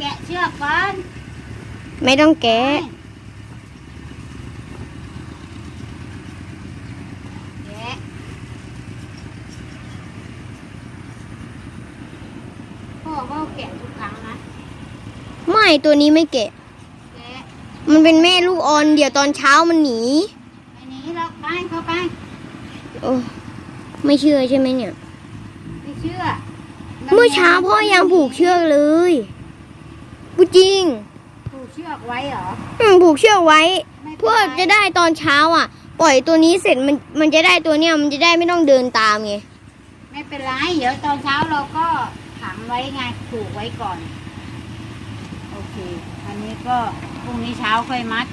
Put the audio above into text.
กะเชือกก่อนไม่ต้องแกะแกะพ่อก็แกะทุกครั้งนะไม่ตัวนี้ไม่แกะ แกะมันเป็นแม่ลูกอ่อนเดี๋ยวตอนเช้ามันหนีไปหนี้เราไปเข้าไปโอ้ไม่เชื่อใช่ไหมเนี่ย ไม่เชื่อ เมื่อเช้าพ่อยังผูกเชือกเลย พูดจริง ผูกเชือกไว้เหรออืมผูกเชือกไว้ ไม่ป็นไรเพื่อจะได้ตอนเช้าอะ ปล่อยตัวนี้เสร็จมันมันจะได้ตัวเนี้ยมันจะได้ไม่ต้องเดินตามไงไม่เป็นไร เดี๋ยวตอนเช้าเราก็ขังไว้ไงผูกไว้ก่อน โอเค อันนี้ก็พรุ่งนี้เช้าค่อยมัด